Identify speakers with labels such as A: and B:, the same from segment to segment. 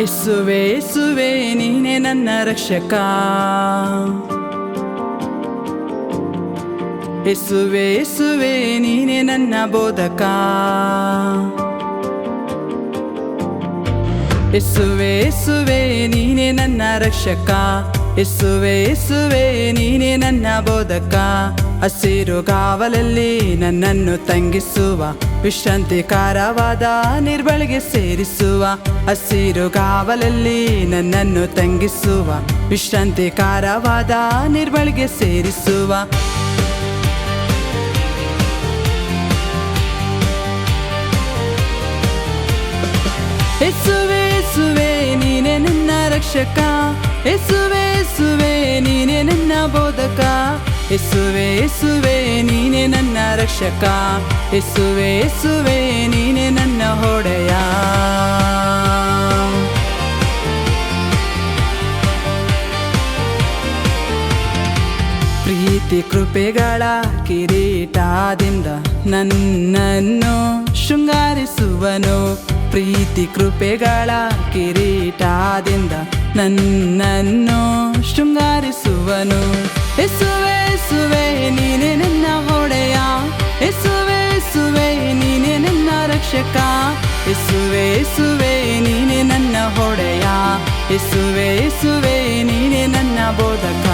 A: ಎಸುವೆ ಎಸುವೆ, ನೀನೆ ನನ್ನ ರಕ್ಷಕ. ಎಸುವೆ ಎಸುವೆ, ನೀನೆ ನನ್ನ ಬೋಧಕ. ಎಸುವೆ ಎಸುವೆ, ನೀನೆ ನನ್ನ ರಕ್ಷಕ. ಎಸುವೆ ಎಸುವೆ, ನೀನೆ ನನ್ನ ಬೋಧಕ. ಹಸಿರು ಕಾವಲಲ್ಲಿ ನನ್ನನ್ನು ತಂಗಿಸುವ ವಿಶ್ರಾಂತಿಕಾರವಾದ ನಿರ್ಬಳಿಗೆ ಸೇರಿಸುವ, ಹಸಿರು ಕಾವಲಲ್ಲಿ ನನ್ನನ್ನು ತಂಗಿಸುವ ವಿಶ್ರಾಂತಿಕಾರವಾದ ನಿರ್ಬಳಿಗೆ ಸೇರಿಸುವ. ಎಸುವೆ ಸುವೆ ನೀನೆ ನನ್ನ ರಕ್ಷಕ. ಎಸುವೆ ಸುವೆ ನೀನೆ ನನ್ನ ಬೋಧಕ. ಎಸುವೆ ಸುವೆ ನೀನೆ ನನ್ನ ರಕ್ಷಕ. ಎಸುವೆ ಎಸುವೆ, ನೀನೆ ನನ್ನ ಹೊಡೆಯ. ಪ್ರೀತಿ ಕೃಪೆಗಳ ಕಿರೀಟದಿಂದ ನನ್ನನ್ನು ಶೃಂಗಾರಿಸುವನು. ಪ್ರೀತಿ ಕೃಪೆಗಳ ಕಿರೀಟದಿಂದ ನನ್ನನ್ನು ಶೃಂಗಾರಿಸುವನು. ಎಸುವೆ ರಕ್ಷಕ ಎಸುವೆ ಎಸುವೆ ನೀನೆ ನನ್ನ ಹೊಡೆಯ. ಎಸುವೆ ಎಸುವೆ ನೀನೆ ನನ್ನ ಬೋಧಕ.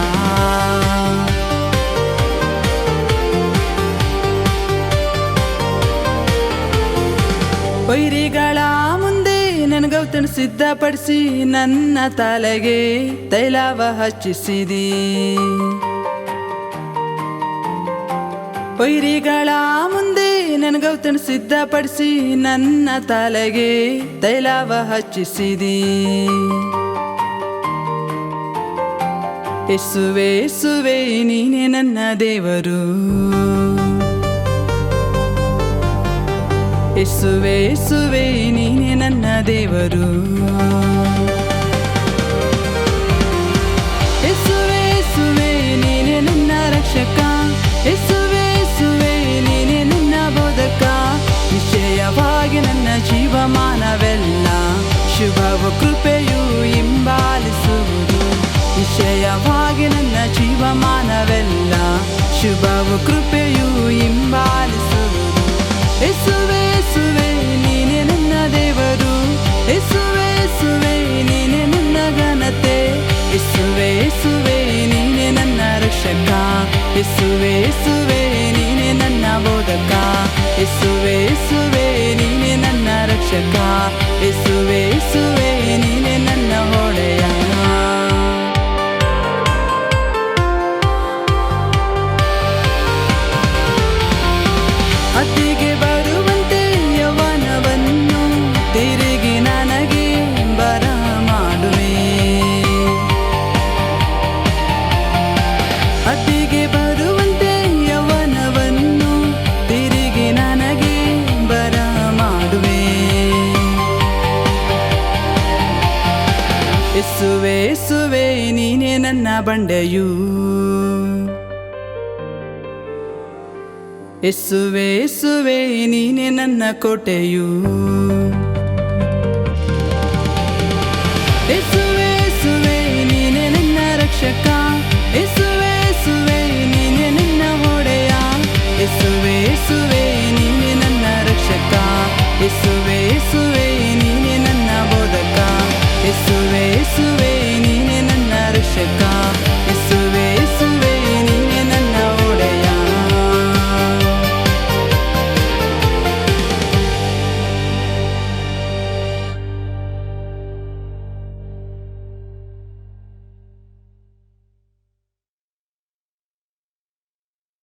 A: ವೈರಿಗಳ ಮುಂದೆ ನನಗೌತನ ಸಿದ್ಧಪಡಿಸಿ ನನ್ನ ತಲೆಗೆ ತೈಲವ ಹಚ್ಚಿಸಿದಿ. ವೈರಿಗಳ ಮುಂದೆ ನನಗೌತಣ ಸಿದ್ಧಪಡಿಸಿ ನನ್ನ ತಲೆಗೆ ತೈಲವ ಹಚ್ಚಿಸಿದಿ. ಎಸುವೆ ಎಸುವೆ ನೀನೆ ನನ್ನ ದೇವರು. ಎಸುವೆ ಎಸುವೆ ನೀನೆ ನನ್ನ ದೇವರು. ಶುಭವು ಕೃಪೆಯು ಹಿಂಬಾಲಿಸುವುದು. ಎಸುವೆ ಎಸುವೆ ನೀನೆ ನನ್ನ ದೇವರು. ಎಸುವೆ ಎಸುವೆ ನೀನೆ ನನ್ನ ಘನತೆ. ಎಸುವೆ ಎಸುವೆ ನೀನೆ ನನ್ನ ರಕ್ಷಕ. ಎಸುವೆ ಎಸುವೆ ತಿರುಗಿ ನನಗೆ ಬರ ಮಾಡುವೆ. ಅತ್ತಿಗೆ ಬರುವಂತೆ ಯವನವನ್ನು ತಿರುಗಿ ನನಗೆ ಬರ ಮಾಡುವೆ. ಎಸುವೆ ಎಸುವೆ, ನೀನೆ ನನ್ನ ಬಂಡೆಯು. ಎಸುವೆ ಎಸುವೆ, ನೀನೆ ನನ್ನ ಕೋಟೆಯು. ಎಸುವೆ